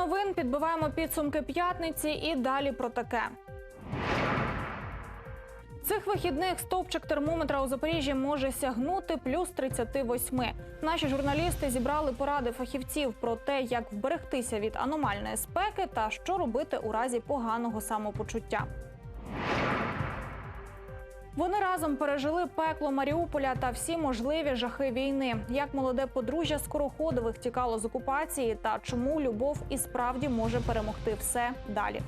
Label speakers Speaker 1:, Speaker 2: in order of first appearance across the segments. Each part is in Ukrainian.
Speaker 1: новин підбиваємо підсумки п'ятниці і далі про таке. Цих вихідних стовпчик термометра у Запоріжжі може сягнути плюс 38. Наші журналісти зібрали поради фахівців про те, як вберегтися від аномальної спеки та що робити у разі поганого самопочуття. Вони разом пережили пекло Маріуполя та всі можливі жахи війни. Як молоде подружжя скороходових тікало з окупації та чому любов і справді може перемогти все далі.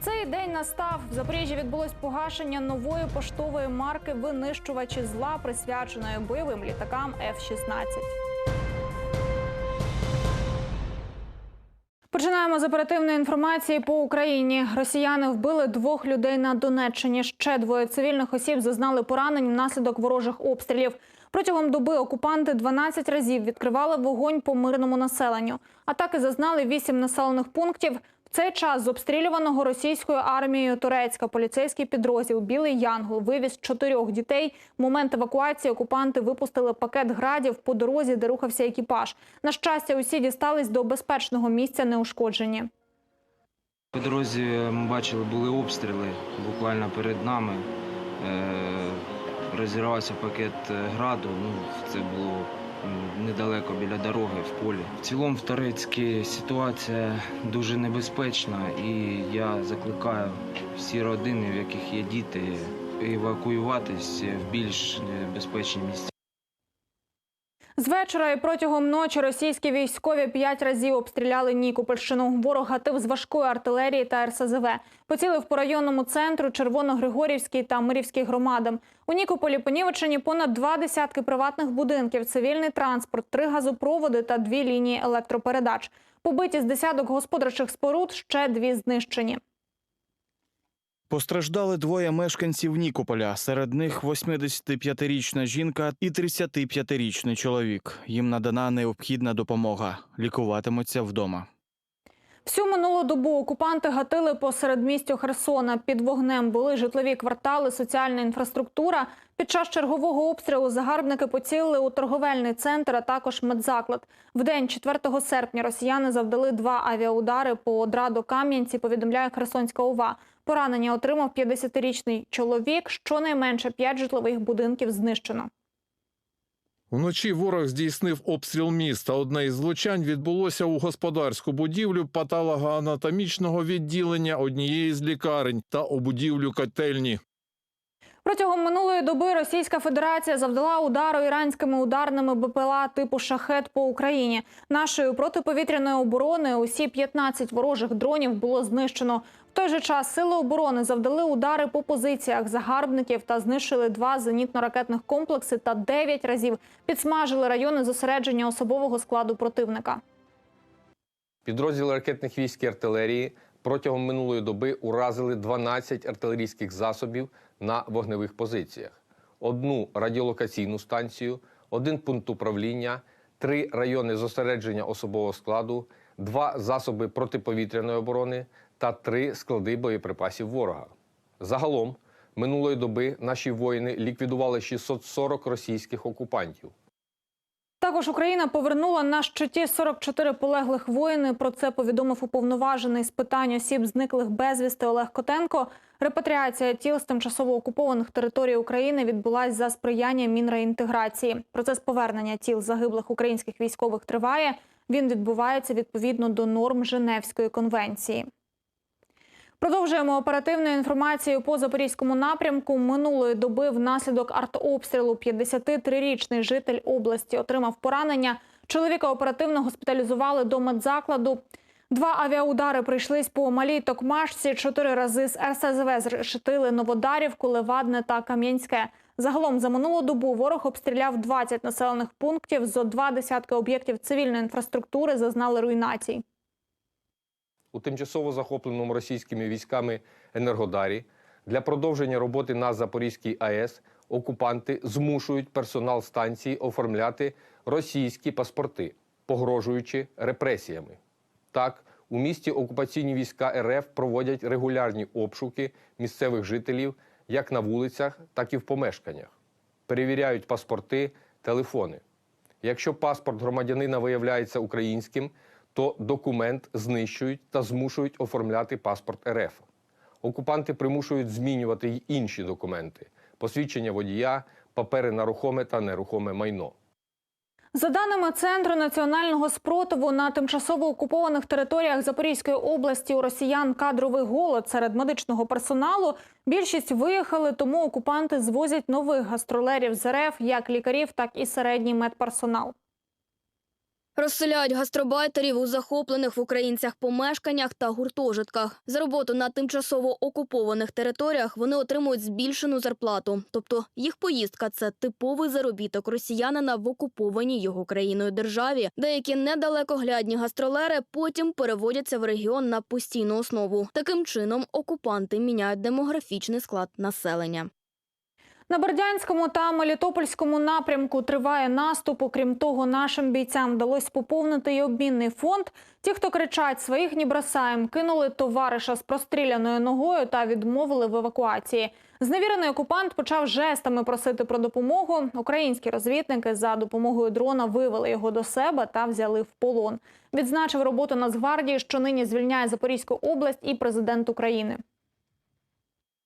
Speaker 1: Цей день настав. В Запоріжжі відбулось погашення нової поштової марки винищувачі зла, присвяченої бойовим літакам F-16. Починаємо з оперативної інформації по Україні. Росіяни вбили двох людей на Донеччині. Ще двоє цивільних осіб зазнали поранень внаслідок ворожих обстрілів. Протягом доби окупанти 12 разів відкривали вогонь по мирному населенню. Атаки зазнали 8 населених пунктів. В цей час з обстрілюваного російською армією Турецька поліцейський підрозділ Білий Янгол вивіз чотирьох дітей. В момент евакуації окупанти випустили пакет градів по дорозі, де рухався екіпаж. На щастя, усі дістались до безпечного місця неушкоджені.
Speaker 2: По дорозі ми бачили, були обстріли буквально перед нами. Е, Розірвався пакет е, граду. Ну, це було недалеко біля дороги в полі. В цілому в Торецькі ситуація дуже небезпечна, і я закликаю всі родини, в яких є діти, евакуюватись в більш безпечні місця.
Speaker 1: З вечора і протягом ночі російські військові п'ять разів обстріляли Нікопольщину. Ворог гатив з важкої артилерії та РСЗВ. Поцілив по районному центру, Червоногригорівській та Мирівській громадам. У Нікополі понівечені понад два десятки приватних будинків, цивільний транспорт, три газопроводи та дві лінії електропередач. Побиті з десяток господарчих споруд, ще дві знищені.
Speaker 3: Постраждали двоє мешканців Нікополя. Серед них 85-річна жінка і 35-річний чоловік. Їм надана необхідна допомога. Лікуватимуться вдома.
Speaker 1: Всю минулу добу окупанти гатили по середмістю Херсона. Під вогнем були житлові квартали, соціальна інфраструктура. Під час чергового обстрілу загарбники поцілили у торговельний центр, а також медзаклад. В день 4 серпня росіяни завдали два авіаудари по одраду Кам'янці. Повідомляє Херсонська ОВА. Поранення отримав 50-річний чоловік. Щонайменше 5 житлових будинків знищено.
Speaker 4: Вночі ворог здійснив обстріл міста. Одне із влучань відбулося у господарську будівлю патологоанатомічного відділення однієї з лікарень та у будівлю котельні.
Speaker 1: Протягом минулої доби Російська Федерація завдала удару іранськими ударними БПЛА типу шахет по Україні. Нашою протиповітряною обороною усі 15 ворожих дронів було знищено. Той же час сили оборони завдали удари по позиціях загарбників та знищили два зенітно-ракетних комплекси та 9 разів підсмажили райони зосередження особового складу противника.
Speaker 5: Підрозділи ракетних військ і артилерії протягом минулої доби уразили 12 артилерійських засобів на вогневих позиціях, одну радіолокаційну станцію, один пункт управління, три райони зосередження особового складу, два засоби протиповітряної оборони та три склади боєприпасів ворога. Загалом минулої доби наші воїни ліквідували 640 російських окупантів.
Speaker 1: Також Україна повернула на щиті 44 полеглих воїни. Про це повідомив уповноважений з питань осіб, зниклих безвісти Олег Котенко. Репатріація тіл з тимчасово окупованих територій України відбулась за сприяння мінреінтеграції. Процес повернення тіл загиблих українських військових триває. Він відбувається відповідно до норм Женевської конвенції. Продовжуємо оперативну інформацію по запорізькому напрямку. Минулої доби внаслідок артобстрілу 53-річний житель області отримав поранення. Чоловіка оперативно госпіталізували до медзакладу. Два авіаудари прийшлись по малій Токмашці. Чотири рази з РСЗВ зрешетили Новодарівку, Левадне та Кам'янське. Загалом за минулу добу ворог обстріляв 20 населених пунктів. Зо два десятки об'єктів цивільної інфраструктури зазнали руйнацій.
Speaker 5: У тимчасово захопленому російськими військами Енергодарі для продовження роботи на Запорізькій АЕС окупанти змушують персонал станції оформляти російські паспорти, погрожуючи репресіями. Так, у місті окупаційні війська РФ проводять регулярні обшуки місцевих жителів як на вулицях, так і в помешканнях. Перевіряють паспорти, телефони. Якщо паспорт громадянина виявляється українським, то документ знищують та змушують оформляти паспорт РФ. Окупанти примушують змінювати й інші документи: посвідчення водія, папери на рухоме та нерухоме майно.
Speaker 1: За даними Центру національного спротиву на тимчасово окупованих територіях Запорізької області у росіян кадровий голод серед медичного персоналу. Більшість виїхали, тому окупанти звозять нових гастролерів з РФ, як лікарів, так і середній медперсонал.
Speaker 6: Розселяють гастробайтерів у захоплених в українцях помешканнях та гуртожитках. За роботу на тимчасово окупованих територіях вони отримують збільшену зарплату. Тобто їх поїздка це типовий заробіток росіянина в окупованій його країною державі. Деякі недалекоглядні гастролери потім переводяться в регіон на постійну основу. Таким чином окупанти міняють демографічний склад населення.
Speaker 1: На Бердянському та Мелітопольському напрямку триває наступ. Окрім того, нашим бійцям вдалося поповнити й обмінний фонд. Ті, хто кричать своїх ні бросаєм, кинули товариша з простріляною ногою та відмовили в евакуації. Зневірений окупант почав жестами просити про допомогу. Українські розвідники за допомогою дрона вивели його до себе та взяли в полон. Відзначив роботу Нацгвардії, що нині звільняє Запорізьку область і президент України.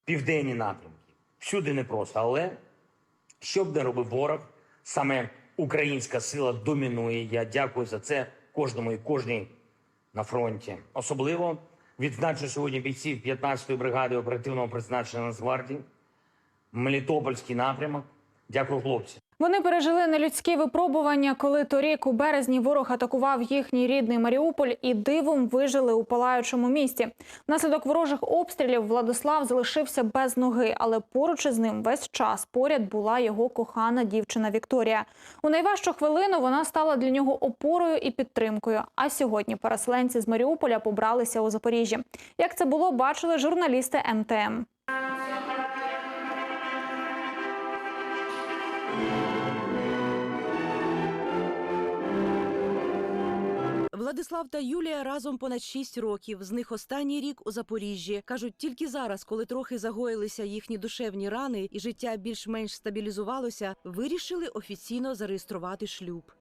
Speaker 7: південні напрямки. Всюди непросто, але що б не робив ворог, саме українська сила домінує. Я дякую за це кожному і кожній на фронті. Особливо відзначу сьогодні бійців 15-ї бригади оперативного призначення Нацгвардії, Мелітопольський напрямок. Дякую, хлопці.
Speaker 1: Вони пережили нелюдські випробування, коли торік у березні ворог атакував їхній рідний Маріуполь і дивом вижили у палаючому місті. Внаслідок ворожих обстрілів Владислав залишився без ноги, але поруч із ним весь час поряд була його кохана дівчина Вікторія. У найважчу хвилину вона стала для нього опорою і підтримкою. А сьогодні переселенці з Маріуполя побралися у Запоріжжі. Як це було, бачили журналісти МТМ.
Speaker 8: Владислав та Юлія разом понад шість років. З них останній рік у Запоріжжі. Кажуть, тільки зараз, коли трохи загоїлися їхні душевні рани і життя більш-менш стабілізувалося, вирішили офіційно зареєструвати шлюб.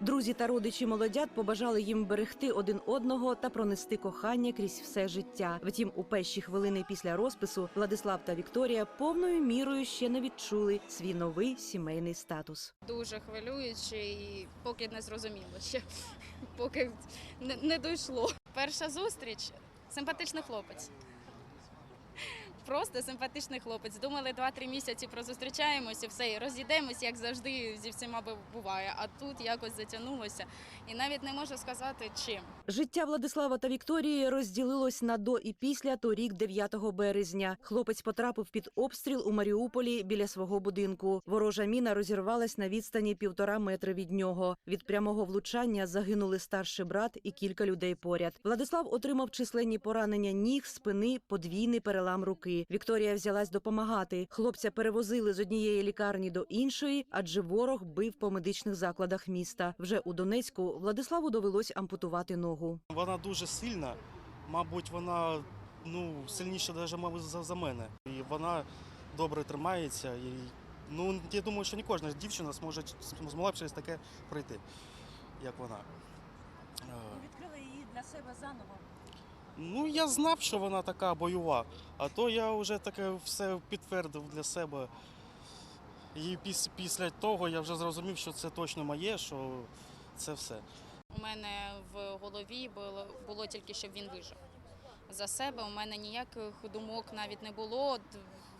Speaker 8: Друзі та родичі молодят побажали їм берегти один одного та пронести кохання крізь все життя. Втім, у перші хвилини після розпису Владислав та Вікторія повною мірою ще не відчули свій новий сімейний статус.
Speaker 9: дуже хвилююче поки не зрозуміло ще, поки не, не дійшло. Перша зустріч симпатичний хлопець. Просто симпатичний хлопець. Думали, 2-3 місяці прозустрічаємось і все, і розійдемось, як завжди зі всіма бу- буває. А тут якось затягнулося. І навіть не можу сказати чим.
Speaker 8: Життя Владислава та Вікторії розділилось на до і після торік, 9 березня. Хлопець потрапив під обстріл у Маріуполі біля свого будинку. Ворожа міна розірвалась на відстані півтора метри від нього. Від прямого влучання загинули старший брат і кілька людей поряд. Владислав отримав численні поранення ніг, спини, подвійний перелам руки. Вікторія взялась допомагати. Хлопця перевозили з однієї лікарні до іншої, адже ворог бив по медичних закладах міста. Вже у Донецьку Владиславу довелось ампутувати ногу.
Speaker 10: Вона дуже сильна, мабуть, вона ну, сильніша навіть, мабуть, за, за мене. І вона добре тримається. І, ну, я думаю, що не кожна дівчина зможе змогла б через таке пройти, як вона. Е,
Speaker 8: Відкрили її для себе заново.
Speaker 10: Ну, я знав, що вона така бойова, а то я вже таке все підтвердив для себе. І піс, після того я вже зрозумів, що це точно моє, що це все.
Speaker 9: У мене в голові було, було тільки, щоб він вижив. За себе у мене ніяких думок навіть не було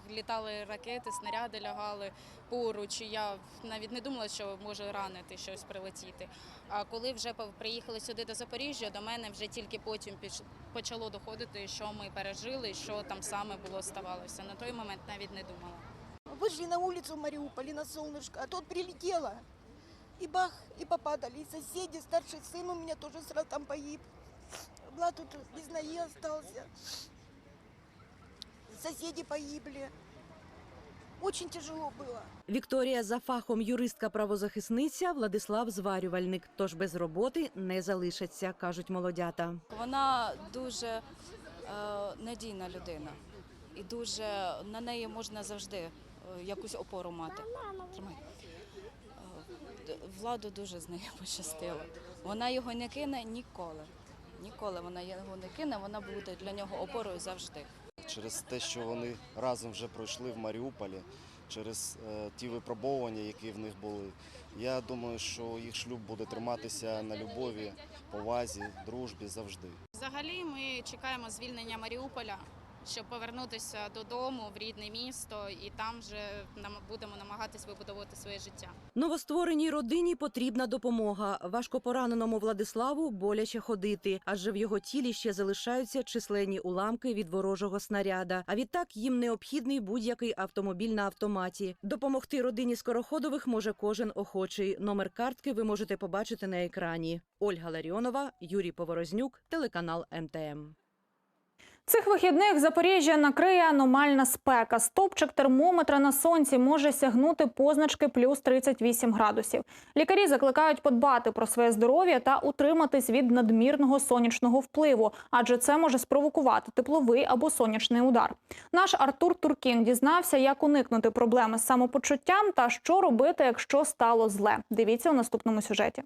Speaker 9: Д- Літали ракети, снаряди лягали поруч. і Я навіть не думала, що може ранити щось прилетіти. А коли вже пов- приїхали сюди до Запоріжжя, до мене вже тільки потім піш- почало доходити, що ми пережили, що там саме було ставалося. На той момент навіть не думала.
Speaker 11: Вышли на улицу в Мариуполе на солнышко, а тут прилетело. И бах, и попадали. И соседи, старший сын у меня тоже сразу там погиб. Влад тут без ноги остался. Соседи погибли. Очень тяжело было.
Speaker 8: Вікторія за фахом юристка-правозахисниця, Владислав зварювальник. Тож без роботи не залишаться, кажуть молодята.
Speaker 12: Вона дуже е, надійна людина.
Speaker 9: і дуже на неї можна завжди е, якусь опору мати. Тримай. Е, Владу дуже з нею пощастило. Вона його не кине ніколи. Ніколи вона його не кине, вона буде для нього опорою завжди.
Speaker 12: Через те, що вони разом вже пройшли в Маріуполі, через е, ті випробовування, які в них були. Я думаю, що їх шлюб буде триматися на любові, повазі, дружбі завжди.
Speaker 9: Взагалі ми чекаємо звільнення Маріуполя, щоб повернутися додому в рідне місто, і там вже будемо намагатись вибудовувати своє життя.
Speaker 8: Новоствореній родині потрібна допомога. Важкопораненому Владиславу боляче ходити, адже в його тілі ще залишаються численні уламки від ворожого снаряда. А відтак їм необхідний будь-який автомобіль на автоматі. Допомогти родині скороходових може кожен охочий. Номер картки ви можете побачити на екрані. Ольга Ларіонова, Юрій Поворознюк, телеканал МТМ.
Speaker 1: Цих вихідних Запоріжжя накриє аномальна спека. Стопчик термометра на сонці може сягнути позначки плюс 38 градусів. Лікарі закликають подбати про своє здоров'я та утриматись від надмірного сонячного впливу, адже це може спровокувати тепловий або сонячний удар. Наш Артур Туркін дізнався, як уникнути проблеми з самопочуттям та що робити, якщо стало зле. Дивіться у наступному сюжеті.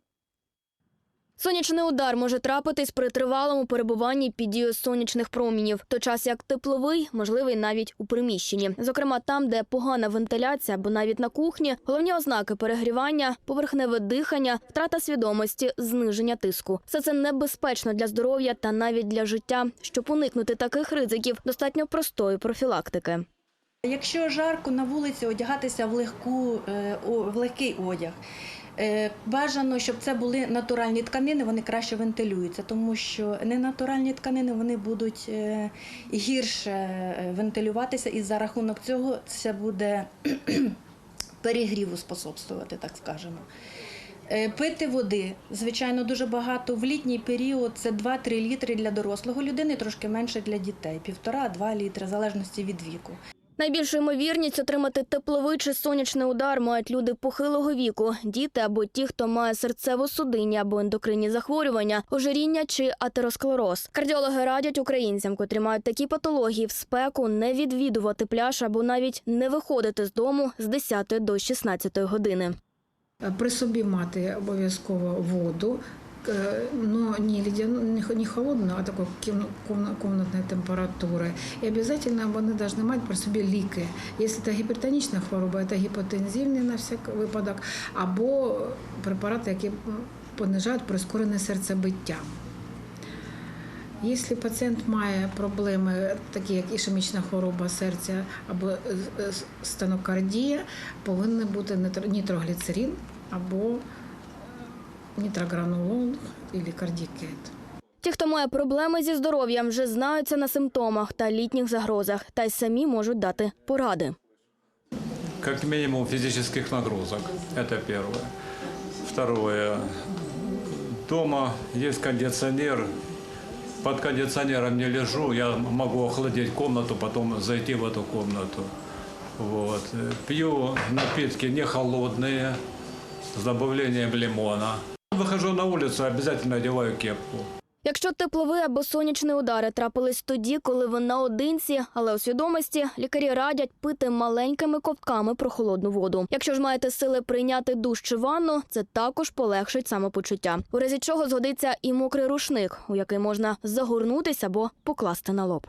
Speaker 6: Сонячний удар може трапитись при тривалому перебуванні під дією сонячних промінів, в той час як тепловий можливий навіть у приміщенні, зокрема там, де погана вентиляція або навіть на кухні, головні ознаки перегрівання, поверхневе дихання, втрата свідомості, зниження тиску. Все це небезпечно для здоров'я та навіть для життя. Щоб уникнути таких ризиків, достатньо простої профілактики.
Speaker 13: Якщо жарко на вулиці, одягатися в легку е, в легкий одяг. Е, Бажано, щоб це були натуральні тканини, вони краще вентилюються, тому що ненатуральні тканини вони будуть е, гірше е, вентилюватися, і за рахунок цього це буде перегріву способствувати, так скажемо. Пити води, звичайно, дуже багато. В літній період це 2-3 літри для дорослого людини, трошки менше для дітей. Півтора-два літри, в залежності від віку.
Speaker 6: Найбільшу ймовірність отримати тепловий чи сонячний удар мають люди похилого віку, діти або ті, хто має серцево-судинні або ендокринні захворювання, ожиріння чи атеросклероз. Кардіологи радять українцям, котрі мають такі патології в спеку, не відвідувати пляж або навіть не виходити з дому з 10 до 16 години.
Speaker 14: При собі мати обов'язково воду, е, ну не, ледяну, не х- а такой комнатной температуры. И обязательно вони должны мати при собі ліки. Якщо це гіпертонічна хвороба, це гіпотензивний на всяк випадок, або препарати, які понижають прискорене серцебиття. Якщо пацієнт має проблеми, такі як ішемічна хвороба серця або е, е, стенокардія, повинен бути нітрогліцерин або нітрогранулон або кардікет.
Speaker 6: Ті, хто має проблеми зі здоров'ям, вже знаються на симптомах та літніх загрозах, та й самі можуть дати поради.
Speaker 15: Как минимум физических нагрузок. Это первое. Второе. Дома есть кондиционер. Под кондиционером не лежу, я могу охладить комнату, потом зайти в эту комнату. Вот. Э, Пью напитки не холодные, с добавлением лимона. Выхожу на улицу, обязательно одеваю кепку.
Speaker 6: Якщо тепловий або сонячні удари трапились тоді, коли ви наодинці, але у свідомості, лікарі радять пити маленькими ковтками прохолодну воду. Якщо ж маєте сили прийняти душ чи ванну, це також полегшить самопочуття. У разі чого згодиться і мокрий рушник, у який можна загорнутися або покласти на лоб.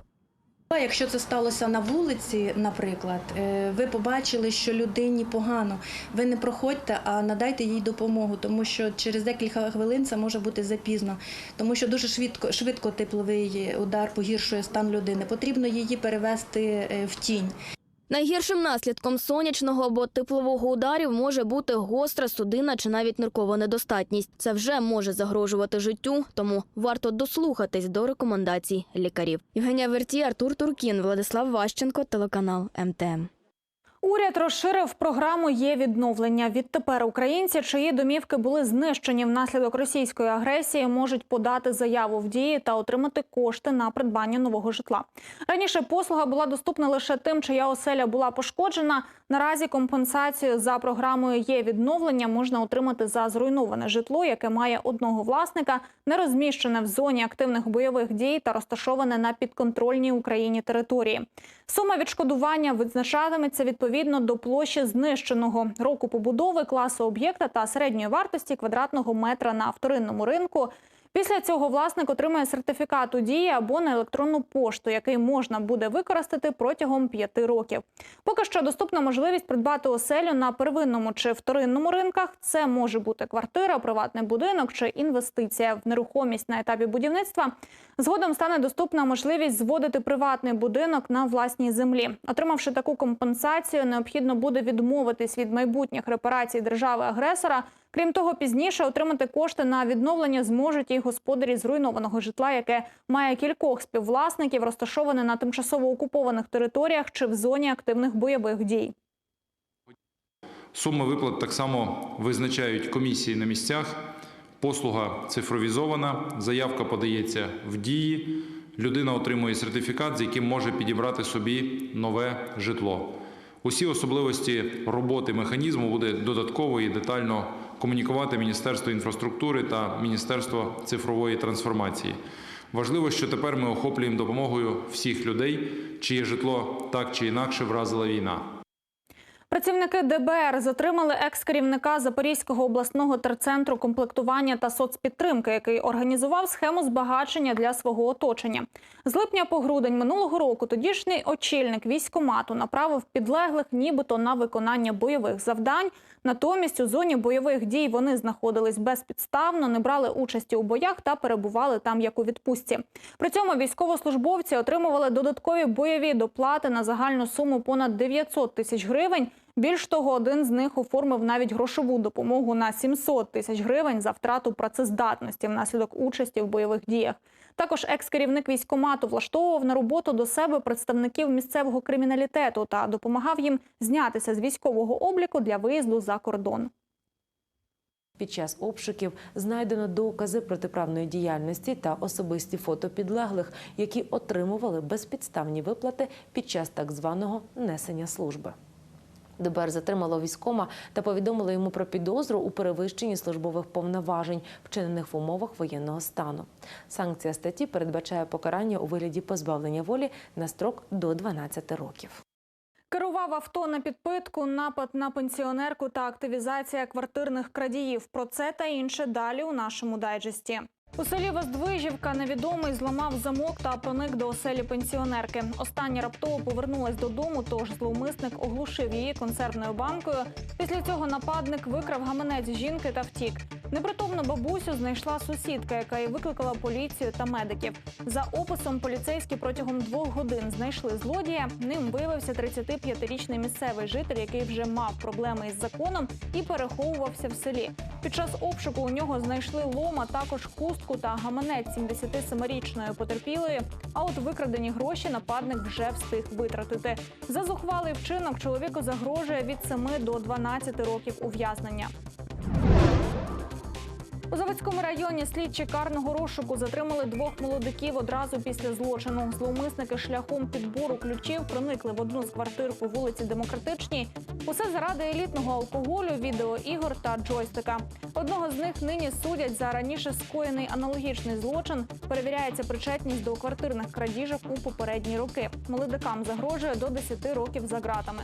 Speaker 13: Якщо це сталося на вулиці, наприклад, е, ви побачили, що людині погано, ви не проходьте, а надайте їй допомогу, тому що через декілька хвилин це може бути запізно, тому що дуже швидко, швидко тепловий удар погіршує стан людини. Потрібно її перевести е, в тінь.
Speaker 6: Найгіршим наслідком сонячного або теплового ударів може бути гостра судина чи навіть ниркова недостатність. Це вже може загрожувати життю, тому варто дослухатись до рекомендацій лікарів. Євгенія Верті, Артур Туркін, Владислав Ващенко, телеканал МТМ.
Speaker 1: Уряд розширив програму є відновлення. Відтепер українці, чиї домівки були знищені внаслідок російської агресії, можуть подати заяву в дії та отримати кошти на придбання нового житла. Раніше послуга була доступна лише тим, чия оселя була пошкоджена. Наразі компенсацію за програмою є відновлення можна отримати за зруйноване житло, яке має одного власника, не розміщене в зоні активних бойових дій та розташоване на підконтрольній Україні території. Сума відшкодування визначатиметься відповідно до площі знищеного року побудови, класу об'єкта та середньої вартості квадратного метра на вторинному ринку. Після цього власник отримає сертифікат у дії або на електронну пошту, який можна буде використати протягом п'яти років. Поки що доступна можливість придбати оселю на первинному чи вторинному ринках. Це може бути квартира, приватний будинок чи інвестиція в нерухомість на етапі будівництва. Згодом стане доступна можливість зводити приватний будинок на власній землі. Отримавши таку компенсацію, необхідно буде відмовитись від майбутніх репарацій держави-агресора. Крім того, пізніше отримати кошти на відновлення зможуть і господарі зруйнованого житла, яке має кількох співвласників, розташоване на тимчасово окупованих територіях чи в зоні активних бойових дій.
Speaker 16: Суми виплат так само визначають комісії на місцях. Послуга цифровізована, заявка подається в дії. Людина отримує сертифікат, з яким може підібрати собі нове житло. Усі особливості роботи механізму буде додатково і детально комунікувати Міністерство інфраструктури та Міністерство цифрової трансформації. Важливо, що тепер ми охоплюємо допомогою всіх людей, чиє житло так чи інакше вразила війна.
Speaker 1: Працівники ДБР затримали екс-керівника Запорізького обласного терцентру комплектування та соцпідтримки, який організував схему збагачення для свого оточення. З липня по грудень минулого року тодішній очільник військомату направив підлеглих нібито на виконання бойових завдань. Натомість у зоні бойових дій вони знаходились безпідставно, не брали участі у боях та перебували там як у відпустці. При цьому військовослужбовці отримували додаткові бойові доплати на загальну суму понад 900 тисяч гривень. Більш того, один з них оформив навіть грошову допомогу на 700 тисяч гривень за втрату працездатності внаслідок участі в бойових діях. Також екс-керівник військомату влаштовував на роботу до себе представників місцевого криміналітету та допомагав їм знятися з військового обліку для виїзду за кордон.
Speaker 17: Під час обшуків знайдено докази протиправної діяльності та особисті фото підлеглих, які отримували безпідставні виплати під час так званого несення служби. ДБР затримало військома та повідомило йому про підозру у перевищенні службових повноважень, вчинених в умовах воєнного стану. Санкція статті передбачає покарання у вигляді позбавлення волі на строк до 12 років.
Speaker 1: Керував авто на підпитку, напад на пенсіонерку та активізація квартирних крадіїв. Про це та інше далі у нашому дайджесті. У селі Воздвижівка невідомий зламав замок та проник до оселі пенсіонерки. Остання раптово повернулась додому, тож зловмисник оглушив її консервною банкою. Після цього нападник викрав гаманець жінки та втік. Непритомну бабусю знайшла сусідка, яка і викликала поліцію та медиків. За описом поліцейські протягом двох годин знайшли злодія. Ним виявився 35-річний місцевий житель, який вже мав проблеми із законом і переховувався в селі. Під час обшуку у нього знайшли лом, а також хустку та гаманець 77-річної потерпілої. А от викрадені гроші нападник вже встиг витратити. За зухвалий вчинок чоловіку загрожує від 7 до 12 років ув'язнення. У Заводському районі слідчі карного розшуку затримали двох молодиків одразу після злочину. Зловмисники шляхом підбору ключів проникли в одну з квартир по вулиці Демократичній. Усе заради елітного алкоголю, відеоігор та джойстика. Одного з них нині судять за раніше скоєний аналогічний злочин. Перевіряється причетність до квартирних крадіжок у попередні роки. Молодикам загрожує до 10 років за ґратами.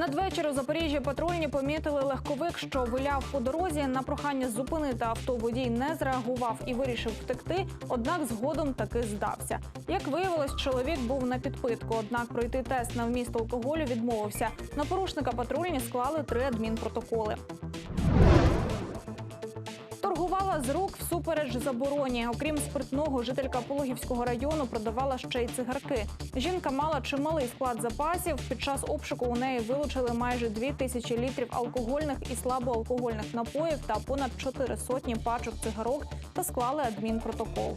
Speaker 1: Надвечір у Запоріжжі патрульні помітили легковик, що виляв по дорозі. На прохання зупинити авто водій не зреагував і вирішив втекти. Однак згодом таки здався. Як виявилось, чоловік був на підпитку. Однак пройти тест на вміст алкоголю відмовився. На порушника патрульні склали три адмінпротоколи. З рук всупереч забороні. Окрім спиртного, жителька Пологівського району продавала ще й цигарки. Жінка мала чималий склад запасів. Під час обшуку у неї вилучили майже дві тисячі літрів алкогольних і слабоалкогольних напоїв та понад чотири сотні пачок цигарок та склали адмінпротокол.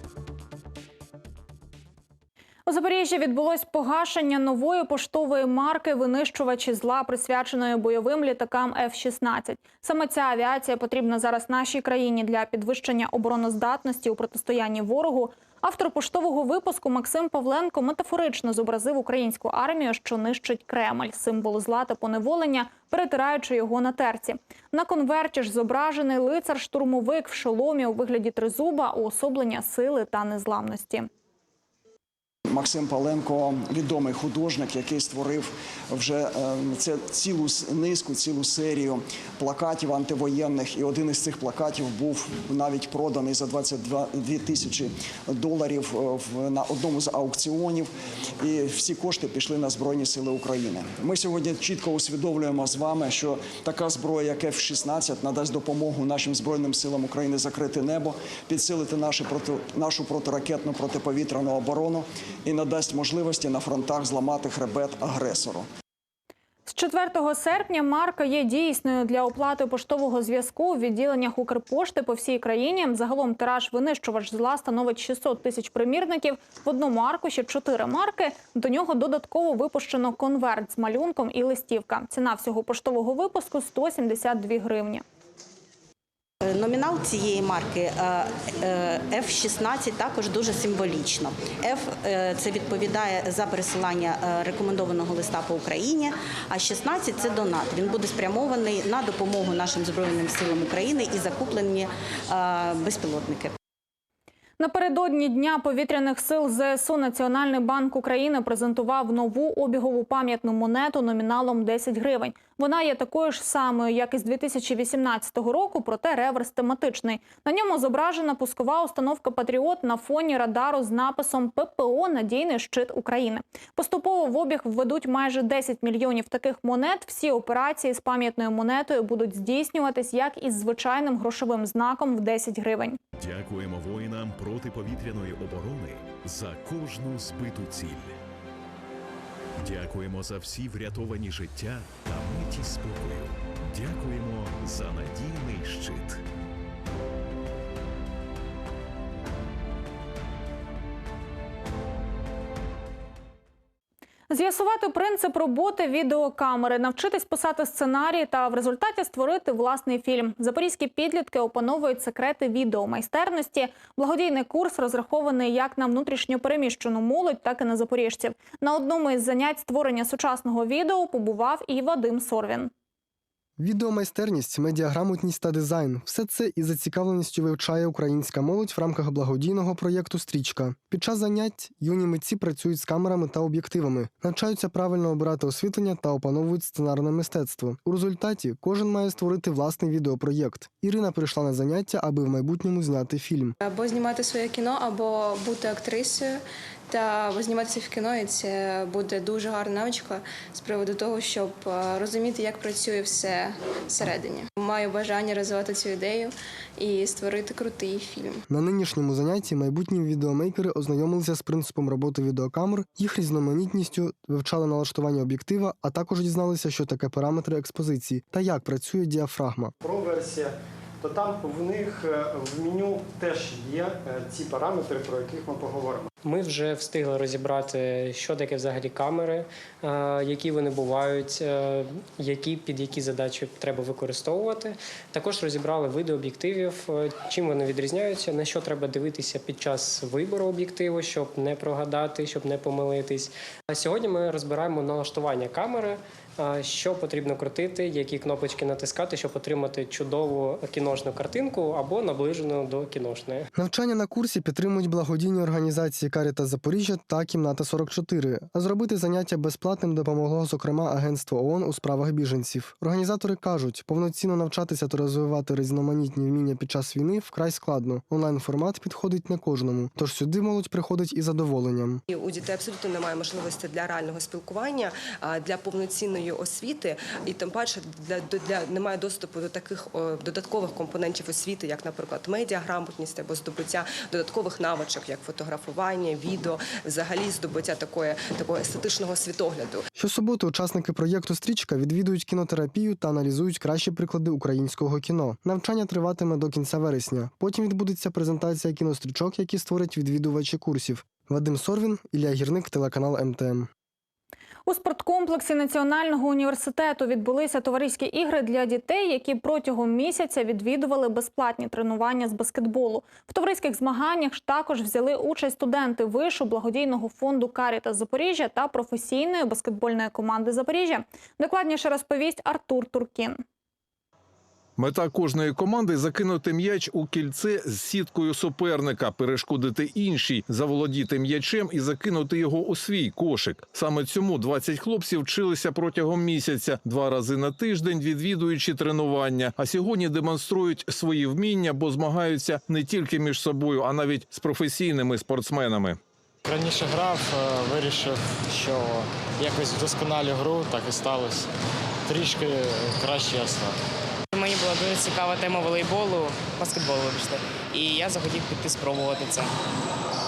Speaker 1: У Запоріжжі відбулось погашення нової поштової марки винищувачі зла, присвяченої бойовим літакам F-16. Саме ця авіація потрібна зараз нашій країні для підвищення обороноздатності у протистоянні ворогу. Автор поштового випуску Максим Павленко метафорично зобразив українську армію, що нищить Кремль, символ зла та поневолення, перетираючи його на терці. На конверті ж зображений лицар-штурмовик в шоломі у вигляді тризуба, уособлення сили та незламності.
Speaker 18: Максим Паленко відомий художник, який створив вже е, це цілу низку, цілу серію плакатів антивоєнних. І один із цих плакатів був навіть проданий за 22 дві тисячі доларів е, на одному з аукціонів. І всі кошти пішли на Збройні Сили України. Ми сьогодні чітко усвідомлюємо з вами, що така зброя, як F-16, надасть допомогу нашим збройним силам України закрити небо, підсилити наші проти нашу протиракетну протиповітряну оборону і надасть можливості на фронтах зламати хребет агресору.
Speaker 1: З 4 серпня марка є дійсною для оплати поштового зв'язку в відділеннях Укрпошти по всій країні. Загалом тираж винищувач зла становить 600 тисяч примірників. В одному аркуші 4 марки. До нього додатково випущено конверт з малюнком і листівка. Ціна всього поштового випуску 172 гривні.
Speaker 19: Е, Номінал цієї марки е, е, F-16 також дуже символічно. F це відповідає за пересилання рекомендованого листа по Україні, а 16 – це донат. Він буде спрямований на допомогу нашим Збройним силам України і закуплені безпілотники.
Speaker 1: Напередодні Дня повітряних сил ЗСУ Національний банк України презентував нову обігову пам'ятну монету номіналом 10 гривень. Вона є такою ж самою, як і з 2018 року, проте реверс тематичний. На ньому зображена пускова установка Патріот на фоні радару з написом ППО Надійний щит України. Поступово в обіг введуть майже 10 мільйонів таких монет. Всі операції з пам'ятною монетою будуть здійснюватись як із звичайним грошовим знаком в 10 гривень.
Speaker 20: Дякуємо воїнам протиповітряної оборони за кожну збиту ціль. Дякуємо за всі врятовані життя та миті спокою. Дякуємо за надійний щит.
Speaker 1: З'ясувати принцип роботи відеокамери, навчитись писати сценарії та в результаті створити власний фільм. Запорізькі підлітки опановують секрети відеомайстерності. Благодійний курс розрахований як на внутрішньо переміщену молодь, так і на запоріжців. На одному із занять створення сучасного відео побував і Вадим Сорвін.
Speaker 21: Відеомайстерність, медіаграмотність та дизайн все це із зацікавленістю вивчає українська молодь в рамках благодійного проєкту Стрічка. Під час занять юні митці працюють з камерами та об'єктивами, навчаються правильно обирати освітлення та опановують сценарне мистецтво. У результаті кожен має створити власний відеопроєкт. Ірина прийшла на заняття, аби в майбутньому зняти фільм.
Speaker 22: Або знімати своє кіно, або бути актрисою та зніматися в кіно, і це буде дуже гарна навичка з приводу того, щоб е, розуміти, як працює все всередині. Маю бажання розвивати цю ідею і створити крутий фільм.
Speaker 21: На нинішньому занятті майбутні відеомейкери ознайомилися з принципом роботи відеокамер, їх різноманітністю, вивчали налаштування об'єктива, а також дізналися, що таке параметри експозиції та як працює діафрагма.
Speaker 23: Pro версія, то там в них е, в меню теж є е, ці параметри, про яких ми поговоримо.
Speaker 24: Ми вже встигли розібрати, що таке взагалі камери, е, які вони бувають, які під які задачі треба використовувати. Також розібрали види об'єктивів, чим вони відрізняються, на що треба дивитися під час вибору об'єктиву, щоб не прогадати, щоб не помилитись. А сьогодні ми розбираємо налаштування камери. Що потрібно крутити, які кнопочки натискати, щоб отримати чудову кіношну картинку або наближену до кіношної.
Speaker 21: Навчання на курсі підтримують благодійні організації Каріта Запоріжжя та Кімната 44. А зробити заняття безплатним допомогло, зокрема, агентство ООН у справах біженців. Організатори кажуть, повноцінно навчатися та розвивати різноманітні вміння під час війни вкрай складно. Онлайн формат підходить не кожному, тож сюди молодь приходить із задоволенням.
Speaker 25: І У дітей абсолютно немає можливості для реального спілкування, а, для повноцінної освіти, і тим паче для, для немає доступу до таких додаткових компонентів освіти, як, наприклад, медіаграмотність або здобуття додаткових навичок, як фотографування, відео, взагалі здобуття такої такого естетичного світогляду.
Speaker 21: Щосуботи учасники проєкту Стрічка відвідують кінотерапію та аналізують кращі приклади українського кіно. Навчання триватиме до кінця вересня. Потім відбудеться презентація кінострічок, які створять відвідувачі курсів. Вадим Сорвін, Ілля Гірник, телеканал МТМ.
Speaker 1: У спорткомплексі Національного університету відбулися товариські ігри для дітей, які протягом місяця відвідували безплатні тренування з баскетболу. В товариських змаганнях також взяли участь студенти вишу благодійного фонду Каріта Запоріжжя та професійної баскетбольної команди Запоріжжя. Докладніше розповість Артур Туркін.
Speaker 26: Мета кожної команди закинути м'яч у кільце з сіткою суперника, перешкодити іншій, заволодіти м'ячем і закинути його у свій кошик. Саме цьому 20 хлопців вчилися протягом місяця, два рази на тиждень, відвідуючи тренування. А сьогодні демонструють свої вміння, бо змагаються не тільки між собою, а навіть з професійними спортсменами.
Speaker 27: Раніше грав, е, вирішив, що якось вдосконалю гру, так і сталося. Трішки краще я став.
Speaker 28: Мені була дуже цікава тема волейболу, баскетболу, вибачте. І я захотів піти спробувати це.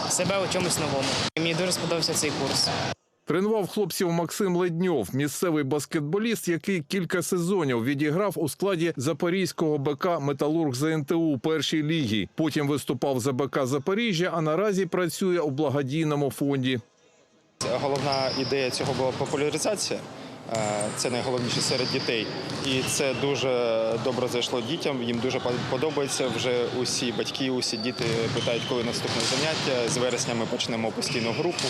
Speaker 28: Себе у чомусь новому. Мені дуже сподобався цей курс.
Speaker 26: Тренував хлопців Максим Ледньов, місцевий баскетболіст, який кілька сезонів відіграв у складі запорізького БК Металург ЗНТУ у першій лігі. Потім виступав за БК Запоріжжя, а наразі працює у благодійному фонді.
Speaker 29: Головна ідея цього була популяризація. Е, Це найголовніше серед дітей, і це дуже добре зайшло дітям. Їм дуже подобається. Вже усі батьки, усі діти питають, коли наступне заняття. З вересня ми почнемо постійну групу.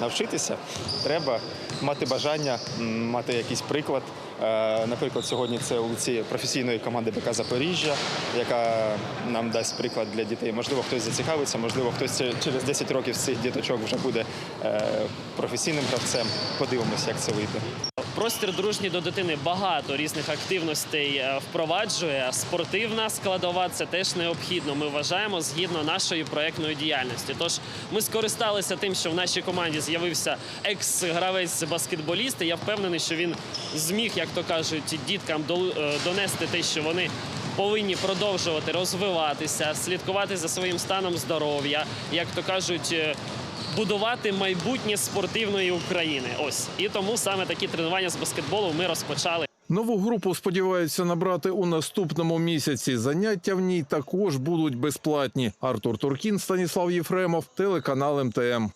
Speaker 29: Навчитися треба мати бажання, мати якийсь приклад. Е, Наприклад, сьогодні це у професійної команди БК Запоріжжя, яка нам дасть приклад для дітей. Можливо, хтось зацікавиться, можливо, хтось через 10 років з цих діточок вже буде е, професійним гравцем. Подивимось, як це вийде.
Speaker 30: Простір дружній до дитини багато різних активностей е, впроваджує. Спортивна складова це теж необхідно. Ми вважаємо згідно нашої проектної діяльності. Тож ми скористалися тим, що в нашій команді з'явився екс-гравець баскетболіст. і Я впевнений, що він зміг, як то кажуть, діткам е, донести те, що вони. Повинні продовжувати розвиватися, слідкувати за своїм станом здоров'я, як то кажуть, е, будувати майбутнє спортивної України. Ось і тому саме такі тренування з баскетболу ми розпочали.
Speaker 26: Нову групу сподіваються набрати у наступному місяці. Заняття в ній також будуть безплатні. Артур Туркін, Станіслав Єфремов, телеканал МТМ.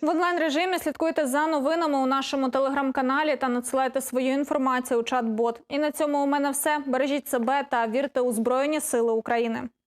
Speaker 1: В онлайн режимі слідкуйте за новинами у нашому телеграм-каналі та надсилайте свою інформацію у чат-бот. І на цьому у мене все. Бережіть себе та вірте у Збройні Сили України.